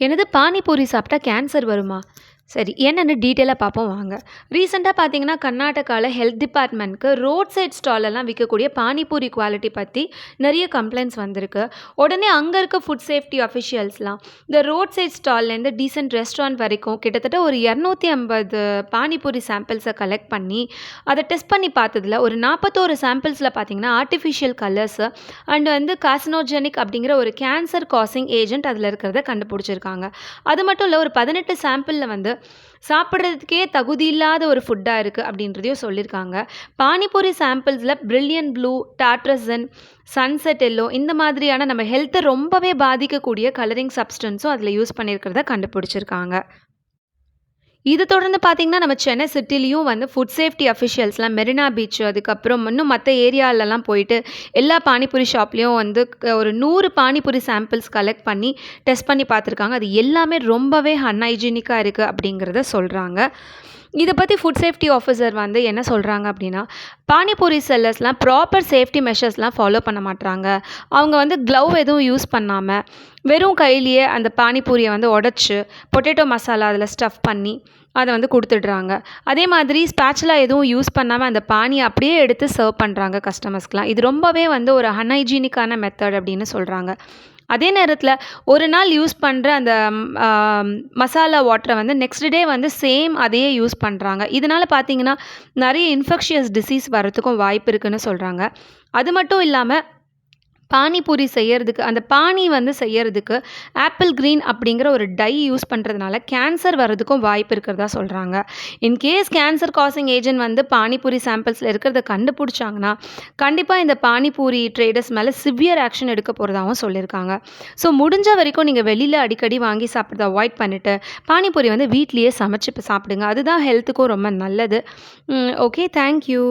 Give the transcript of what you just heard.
எனது பானிபூரி சாப்பிட்டா கேன்சர் வருமா? சரி என்னென்னு டீட்டெயிலாக பார்ப்போம் வாங்க. ரீசெண்டாக பார்த்தீங்கன்னா கர்நாடகாவில் ஹெல்த் டிபார்ட்மெண்ட்க்கு ரோட் சைட் ஸ்டாலெல்லாம் விற்கக்கூடிய பானிபூரி குவாலிட்டி பற்றி நிறைய கம்ப்ளைண்ட்ஸ் வந்திருக்கு. உடனே அங்கே இருக்க ஃபுட் சேஃப்டி அஃபிஷியல்ஸ்லாம் இந்த ரோட் சைட் ஸ்டால்லேருந்து டீசென்ட் ரெஸ்டாரண்ட் வரைக்கும் கிட்டத்தட்ட ஒரு இரநூத்தி ஐம்பது பானிபூரி சாம்பிள்ஸை கலெக்ட் பண்ணி அதை டெஸ்ட் பண்ணி பார்த்ததுல ஒரு நாற்பத்தோரு சாம்பிள்ஸில் பார்த்தீங்கன்னா ஆர்டிஃபிஷியல் கலர்ஸு அண்ட் வந்து காசினோஜெனிக் அப்படிங்கிற ஒரு கேன்சர் காசிங் ஏஜென்ட் அதில் இருக்கிறத கண்டுபிடிச்சிருக்காங்க. அது மட்டும் இல்லை ஒரு பதினெட்டு சாம்பிளில் வந்து சாப்பிட்றதுக்கே தகுதி இல்லாத ஒரு ஃபுட்டாக இருக்குது அப்படின்றதையும் சொல்லியிருக்காங்க. Panipuri சாம்பிள்ஸில் brilliant blue tartrazine sunset yellow இந்த மாதிரியான நம்ம ஹெல்த்தை ரொம்பவே பாதிக்கக்கூடிய கலரிங் சப்ஸ்டன்ஸும் அதில் யூஸ் பண்ணியிருக்கிறத கண்டுபிடிச்சிருக்காங்க. இது தொடர்ந்து பார்த்தீங்கன்னா நம்ம சென்னை சிட்டிலையும் வந்து ஃபுட் சேஃப்டி அஃபிஷியல்ஸ்லாம் மெரினா பீச் அதுக்கப்புறம் இன்னும் மற்ற ஏரியாலலாம் போயிட்டு எல்லா பானிபூரி ஷாப்லேயும் வந்து ஒரு நூறு பானிபூரி சாம்பிள்ஸ் கலெக்ட் பண்ணி டெஸ்ட் பண்ணி பார்த்துருக்காங்க அது எல்லாமே ரொம்பவே அன்ஹைஜீனிக்காக இருக்குது அப்படிங்கிறத சொல்கிறாங்க இதை பற்றி ஃபுட் சேஃப்டி ஆஃபீஸர் வந்து என்ன சொல்கிறாங்க அப்படின்னா பானிபூரி செல்லர்ஸ்லாம் ப்ராப்பர் சேஃப்டி மெஷர்ஸ்லாம் ஃபாலோ பண்ண மாட்டாங்க அவங்க வந்து க்ளவ் எதுவும் யூஸ் பண்ணாமல் வெறும் கையிலேயே அந்த பானிபூரியை வந்து உடச்சி பொட்டேட்டோ மசாலா அதில் ஸ்டஃப் பண்ணி அதை வந்து கொடுத்துடுறாங்க. அதே மாதிரி ஸ்பேச்சுலா எதுவும் யூஸ் பண்ணாமல் அந்த பானியை அப்படியே எடுத்து சர்வ் பண்ணுறாங்க கஸ்டமர்ஸ்க்கெலாம் இது ரொம்பவே வந்து ஒரு அன்ஹைஜீனிக்கான மெத்தட் அப்படின்னு சொல்கிறாங்க அதே நேரத்தில் ஒரு நாள் யூஸ் பண்ணுற அந்த மசாலா வாட்டரை வந்து நெக்ஸ்ட் டே வந்து சேம் அதையே யூஸ் பண்ணுறாங்க இதனால் பார்த்தீங்கன்னா நிறைய இன்ஃபெக்ஷியஸ் டிசீஸ் வரத்துக்கும் வாய்ப்பு இருக்குதுன்னு சொல்கிறாங்க அது மட்டும் இல்லாமல் பானிபூரி செய்யறதுக்கு அந்த பானி வந்து செய்யறதுக்கு ஆப்பிள் க்ரீன் அப்படிங்கிற ஒரு டை யூஸ் பண்ணுறதுனால கேன்சர் வர்றதுக்கும் வாய்ப்பு இருக்கிறதா சொல்கிறாங்க இன்கேஸ் கேன்சர் காசிங் ஏஜென்ட் வந்து பானிபூரி சாம்பிள்ஸில் இருக்கிறத கண்டுபிடிச்சாங்கன்னா கண்டிப்பாக இந்த பானிபூரி ட்ரேடர்ஸ் மேலே சிவியர் ஆக்ஷன் எடுக்க போகிறதாகவும் சொல்லியிருக்காங்க. ஸோ முடிஞ்ச வரைக்கும் நீங்கள் வெளியில் அடிக்கடி வாங்கி சாப்பிட்றத அவாய்ட் பண்ணிவிட்டு பானிபூரி வந்து வீட்லேயே சமைச்சு சாப்பிடுங்க. அதுதான் ஹெல்த்துக்கும் ரொம்ப நல்லது. Okay thank you